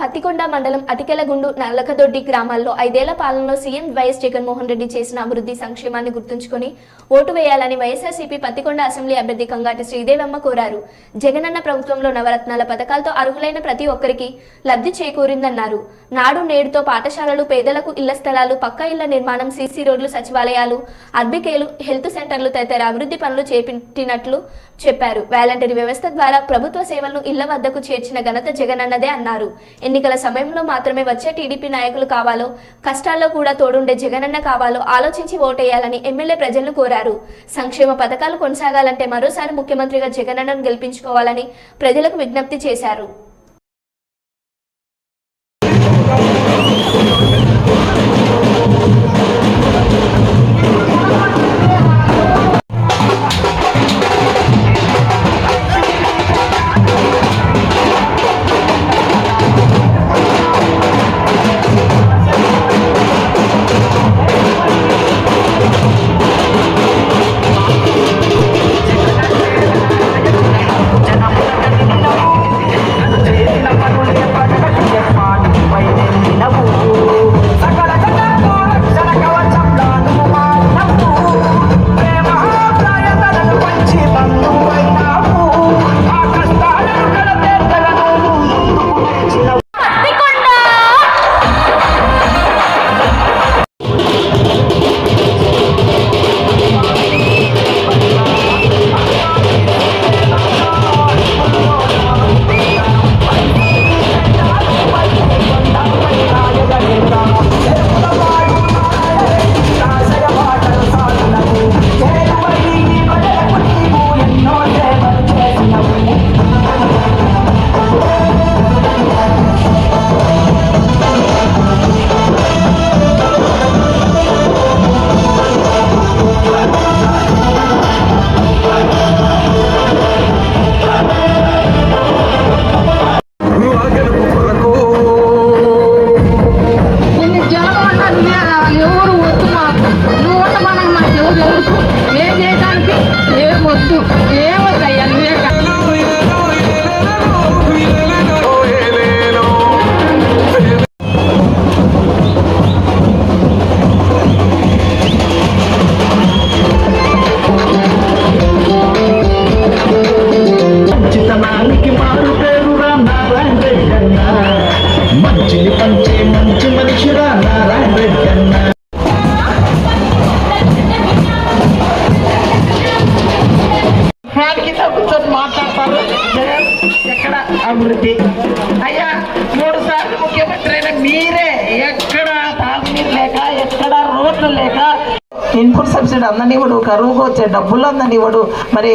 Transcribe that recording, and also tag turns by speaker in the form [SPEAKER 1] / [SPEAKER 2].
[SPEAKER 1] పత్తికొండ మండలం అటికెలగుండు నల్లకదొడ్డి గ్రామాల్లో ఐదేళ్ళ పాలనలో సీఎం వైఎస్ జగన్మోహన్ రెడ్డి చేసిన అభివృద్ధి సంక్షేమాన్ని గుర్తుంచుకొని ఓటు వేయాలని వైఎస్ఆర్సీపీ పత్తికొండ అసెంబ్లీ అభ్యర్థి కంగాటి శ్రీదేవమ్మ కోరారు. జగనన్న ప్రభుత్వంలో నవరత్నాల పథకాలతో అర్హులైన ప్రతి ఒక్కరికి లబ్ధి చేకూరిందన్నారు. నాడు నేడుతో పాఠశాలలు పేదలకు ఇళ్ళ స్థలాలు పక్క ఇళ్ళ నిర్మాణం సీసీ రోడ్లు సచివాలయాలు అర్బికేలు హెల్త్ సెంటర్లు తదితర అభివృద్ధి పనులు చేపట్టినట్లు చెప్పారు. వాలంటరీ వ్యవస్థ ద్వారా ప్రభుత్వ సేవలను ఇళ్ళ వద్దకు చేర్చిన ఘనత జగనన్నదే అన్నారు. ఎన్నికల సమయంలో మాత్రమే వచ్చే టీడీపీ నాయకులు కావాలో కష్టాల్లో కూడా తోడుండే జగనన్న కావాలో ఆలోచించి ఓటేయాలని ఎమ్మెల్యే ప్రజలను కోరారు. సంక్షేమ పథకాలు కొనసాగాలంటే మరోసారి ముఖ్యమంత్రిగా జగనన్నను గెలిపించుకోవాలని ప్రజలకు విజ్ఞప్తి చేశారు.
[SPEAKER 2] మంచితనానికి మారు పేరురా నారాయణ రెడ్డి అన్న మంచిని పంచే మంచి మనిషిరా నారాయణ రెడ్డి అన్న కూర్చొని మాట్లాడతారు. జగన్ ఎక్కడ అభివృద్ధి? అయ్యా మూడు సార్లు ముఖ్యమంత్రి అయిన మీరే ఎక్కడ తాగునీరు లేక ఎక్కడ రోడ్లు లేక? ఇన్పుట్ సబ్సిడీ అందనివ్వడు కరువుకు వచ్చే డబ్బులు అందనివ్వడు మరి